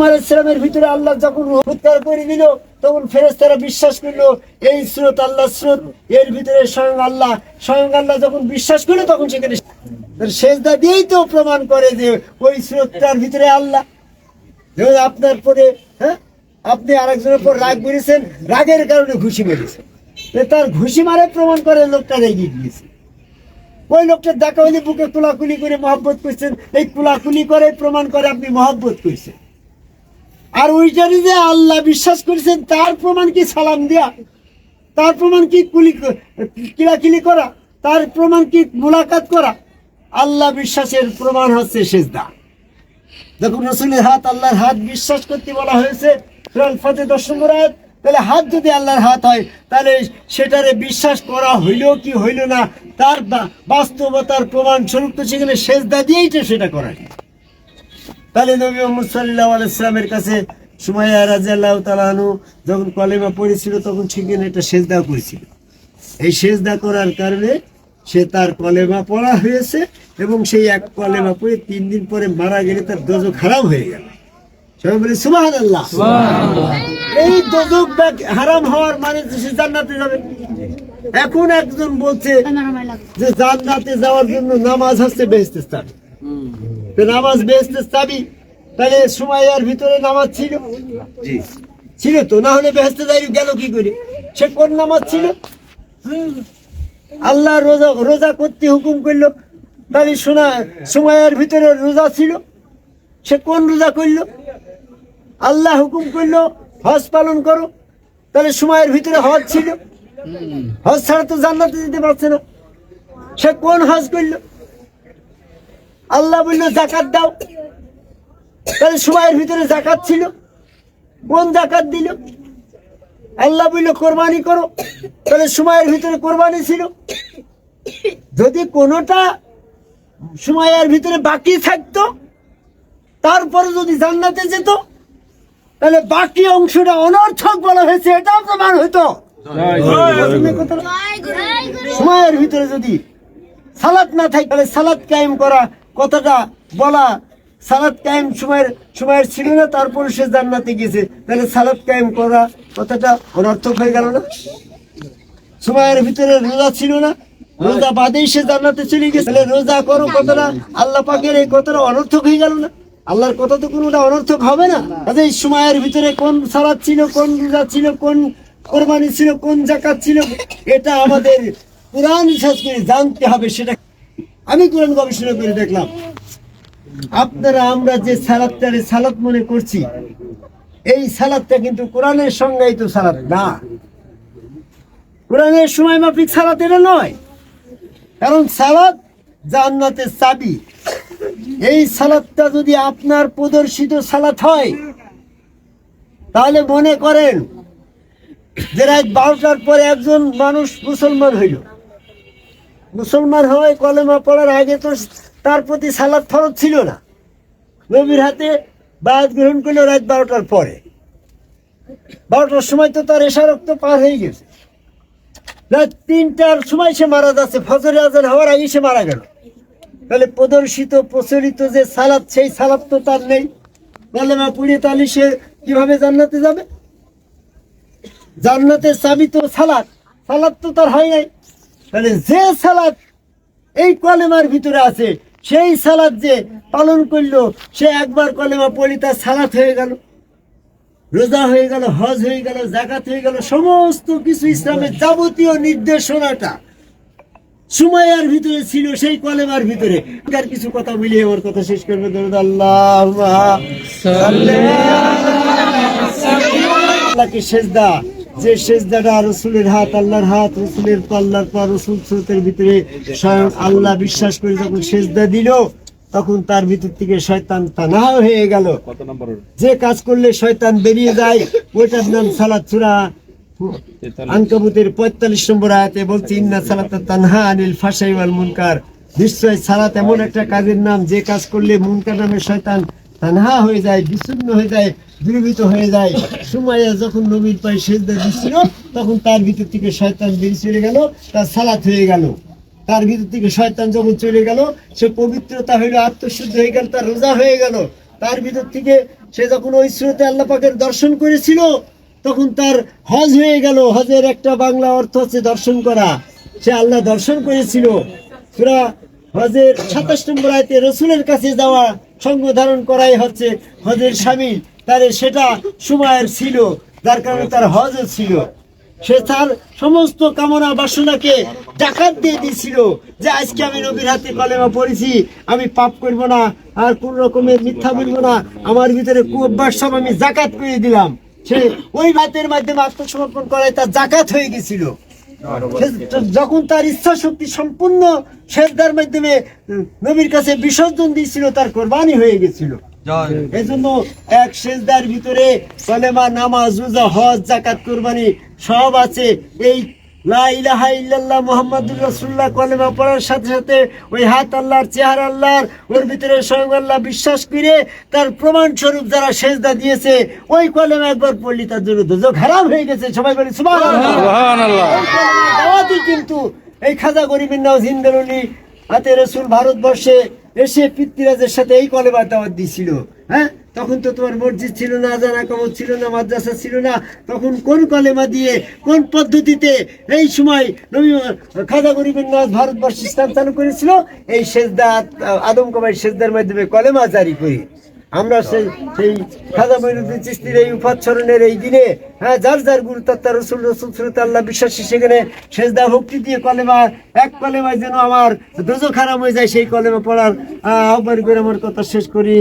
ইসলামের ভিতরে আল্লাহ যখন উদ্ধার করে দিল, তখন ফেরেস্তারা বিশ্বাস করল, এই স্রোত আল্লাহ স্রোত, এর ভিতরে স্বয়ং আল্লাহ স্বয়ং আল্লাহ যখন বিশ্বাস করল, তখন সেখানে দিয়েই তো প্রমাণ করে যে ওই স্রোতটার ভিতরে আল্লাহ। আপনার পরে হ্যাঁ আপনি আরেকজনের পর রাগ বেরিয়েছেন রাগের কারণে ঘুষি মেরেছেন। তার ঘুষি মারে প্রমাণ করে লোকটা রেগে গিয়েছে। ওই লোকটা দেখা হলে বুকে কুলাকুলি করে মহব্বত করছেন। এই কুলাকুলি করে প্রমাণ করে আপনি মহব্বত করছেন। আর ওইটারই যে আল্লাহ বিশ্বাস করেছেন, তার প্রমাণ কি সালাম দেয়া তার প্রমাণ কি কুলি কিলাকিলি করা তার প্রমাণ কি মোলাকাত করা আল্লাহ বিশ্বাসের প্রমাণ হচ্ছে সেজদা দেখুন, রসুলের হাত, আল্লাহর হাত বিশ্বাস করতে বলা হয়েছে ফতে দশ নম্বর। তাহলে হাত যদি আল্লাহর হাত হয়, তাহলে সেটারে বিশ্বাস করা হইল কি হইল না, তার বাস্তবতার প্রমাণ স্বরূপ তো সেখানে সেজদা দিয়েই তো সেটা করা। তাহলে নবী মোহাম্মদ সাল্লাহ আলাইসলামের কাছে সুমাইয়া রাজিয়াল্লাহ তালানু যখন কলেমা পড়েছিল তখন সেখানে একটা সেজদা করেছিল। এই সেজদা করার কারণে সে তার কলেমা পড়া হয়েছে এবং সেই এক কলেমা পড়ে তিন দিন পরে মারা গেলে তার দোজক হারাম হয়ে গেল। সবাই বলে সুবাহ আল্লাহ এই দোজক হারাম হওয়ার মানে সে জান্নাতে যাবে। এখন একজন বলছে যে জান্নাতে যাওয়ার জন্য নামাজ হচ্ছে বেহেস্তে স্থান। তো নামাজ বেহেস্তে চাবি তাহলে সুমাইয়ার ভিতরে নামাজ ছিল? ছিল তো না হলে বেহেস্তে যাই গেল কি করে? সে কোন নামাজ ছিল? আল্লাহ রোজা রোজা করতে হুকুম করল। তাহলে শোনা সুমাইয়ার ভিতরে রোজা ছিল? সে কোন রোজা করল? আল্লাহ হুকুম করল হজ পালন করো। তাহলে সময়ের ভিতরে হজ ছিল? হজ ছাড়া তো জান্নাতে দিতে পারছে না। সে কোন হজ করল? আল্লাহ বলল জাকাত দাও। তাহলে সময়ের ভিতরে জাকাত ছিল কোন জাকাত দিল। আল্লাহ বলল কোরবানি করো। তাহলে সময়ের ভিতরে কোরবানি ছিল। যদি কোনোটা সময়ের ভিতরে বাকি থাকতো তারপরে যদি জান্নাতে যেত তাহলে বাকি অংশটা অনর্থক বলা হয়েছে এটাও প্রমাণ হইতো। সময়ের ভিতরে যদি সালাত না থাকে তাহলে সালাত কায়েম করা কথাটা বলা সালাত কায়েম সময়ের সময়ের ছিল না, তারপরে সে জান্নাতে গেছে তাহলে সালাত কায়েম করা কথাটা অনর্থক হয়ে গেল না? সময়ের ভিতরে রোজা ছিল না, রোজা বাদেই সে জান্নাতে চলে গেছে তাহলে রোজা করো কথাটা আল্লাহ পাকের এই কথাটা অনর্থক হয়ে গেল না? আল্লাহর কথা তো কোনোটা অনর্থক হবে না? এই সময়ের ভিতরে কোন সালাদ ছিল, কোন রোজা ছিল, কোন কোরবানি ছিল, কোন জাকাত ছিল, এটা আমাদের রিসার্চ করে জানতে হবে, সেটা আমি কোরআন গবেষণা করে দেখলাম। আপনারা, আমরা যে সালাদটারে সালাদ মনে করছি, এই সালাদটা কিন্তু কোরআনের সংজ্ঞায়িত সালাদ না। কোরআনের সময় মাফিক সালাত এটা নয়। কারণ সালাদ জান্নাতের চাবি। এই সালাদটা যদি আপনার প্রদর্শিত সালাত হয়, তাহলে মনে করেন যে রাত বারোটার পরে একজন মানুষ মুসলমান হইল। মুসলমান হয় কলেমা পড়ার আগে তো তার প্রতি সালাদ ফরজ ছিল না। নবীর হাতে বায়াত গ্রহণ করল রাত বারোটার পরে। বারোটার সময় তো তার এশা রক্ত পার হয়ে গেছে। রাত তিনটার সময় সে মারা যাচ্ছে, ফজরে আজান হওয়ার আগে সে মারা গেল। তাহলে প্রদর্শিত, প্রচলিত যে সালাদ সেই সালাদ তো তার নেই। কলেমা পুড়িয়ে তাহলে সে কীভাবে জান্নাতে যাবে? জান্নাতের চাবি তো সালাদ সালাদ তো তার হয় নাই। তাহলে যে সালাদ এই কলেমার ভিতরে আছে, সেই সালাদ যে পালন করল, সে একবার কলেমা পড়ি তার সালাদ হয়ে গেল। রোজা হয়ে গেল, হজ হয়ে গেল, জাকাত হয়ে গেল, সমস্ত কিছু ইসলামের যাবতীয় নির্দেশনাটা সুমাইয়ার ভিতরে ছিল, সেই কলেমার ভিতরে। আর কিছু কথা মিলিয়ে আমার কথা শেষ করবে আল্লাহ আল্লাহকে সেজদা যে সেজদাটা রসুলের হাত আল্লাহর হাত রসুলের পাল্লার পর রসুল স্রোতের ভিতরে স্বয়ং আল্লাহ বিশ্বাস করে যখন সেজদা দিল তখন তার ভিতর থেকে শয়তান তানা হয়ে গেল। যে কাজ করলে শয়তান বেরিয়ে যায় ওইটার নাম সালাত চূড়া আনকাবুতের পঁয়তাল্লিশ নম্বর আয়াতে বলছে ইন্না সালাতা তানহা আনিল ওয়াল মুনকার। নিশ্চয় সালাত এমন একটা কাজের নাম যে কাজ করলে মুনকার নামে শয়তান তানহা হয়ে যায়, বিচ্ছিন্ন হয়ে যায়, দূরীভূত হয়ে যায়। সুমাইয়া যখন নবীর পায়ে সেজদা দিচ্ছিল, তখন তার ভিতর থেকে শয়তান বেরিয়ে চলে গেল, তার সালাত হয়ে গেল। তার ভিতর থেকে শয়তান যখন চলে গেল, সে পবিত্রতা হইল, আত্মশুদ্ধ হয়ে গেল, তার রোজা হয়ে গেল। তার ভিতর থেকে সে যখন ওই স্রোতে আল্লাহ পাকের দর্শন করেছিল, তখন তার হজ হয়ে গেল। হজের একটা বাংলা অর্থ হচ্ছে দর্শন করা। সে আল্লাহ দর্শন করেছিল। সুরা হজের সাতাশ নম্বর আয়তে রসুলের কাছে যাওয়া সঙ্গ ধারণ করাই হচ্ছে হজের স্বামী। তার সেটা সময়ের ছিল, যার কারণে তার হজও ছিল। সে তার সমস্ত কামনা বাসনাকে ডাকাত দিয়ে দিয়েছিল যে, আজকে আমি নবীর হাতে কলেমা পড়েছি, আমি পাপ করব না, আর কোন রকমের মিথ্যা বলব না, আমার ভিতরে সব আমি জাকাত করে দিলাম। সে ওই ভাতের মাধ্যমে আত্মসমর্পণ করায় তার জাকাত হয়ে গেছিল। যখন তার ইচ্ছা শক্তি সম্পূর্ণ শ্রদ্ধার মাধ্যমে নবীর কাছে বিসর্জন দিয়েছিল তার কোরবানি হয়ে গেছিল। এই জন্য এক সেজদার ভিতরে কলেমা নামাজ রোজা হজ জাকাত কোরবানি সব আছে। এই লা ইলাহা ইল্লাল্লাহ মুহাম্মাদুর রাসূলুল্লাহ কলেমা পড়ার সাথে সাথে ওই হাত আল্লাহর চেহারা আল্লাহর ওর ভিতরে স্বয়ং আল্লাহ বিশ্বাস করে তার প্রমাণ স্বরূপ যারা সেজদা দিয়েছে ওই কলেমা একবার পড়লি তার জন্য দুজক হারাম হয়ে গেছে। সবাই বলি সুবহানাল্লাহ। দাওয়াতই কিন্তু এই খাজা গরিবের নাও জিন্দারুলি হাতে রসুল ভারতবর্ষে এসে পিতৃরাজের সাথে এই কলেমার দাওয়াত দিছিল হ্যাঁ? তখন তো তোমার মসজিদ ছিল না জানা কমত ছিল না মাদ্রাসা ছিল না। তখন কোন কলেমা দিয়ে কোন পদ্ধতিতে এই সময় নবী খাজা গরিবের নাজ ভারতবর্ষ ইসলাম চালু করেছিল? এই সেজদা আদম কবাই সেজদার মাধ্যমে কলেমা জারি করি। আমরা সেই সেই খাজা মঈনুদ্দিন চিস্তির এই উপাচ্ছরণের এই দিনে হ্যাঁ যার যার গুরু রসুল রসুল সুরত আল্লাহ বিশ্বাসী সেখানে সেজদা ভক্তি দিয়ে কলেমা এক কলেমায় যেন আমার দোজো খারাপ হয়ে যায় সেই কলেমা পড়ার আহ, আহ্বান করে আমার কথা শেষ করি।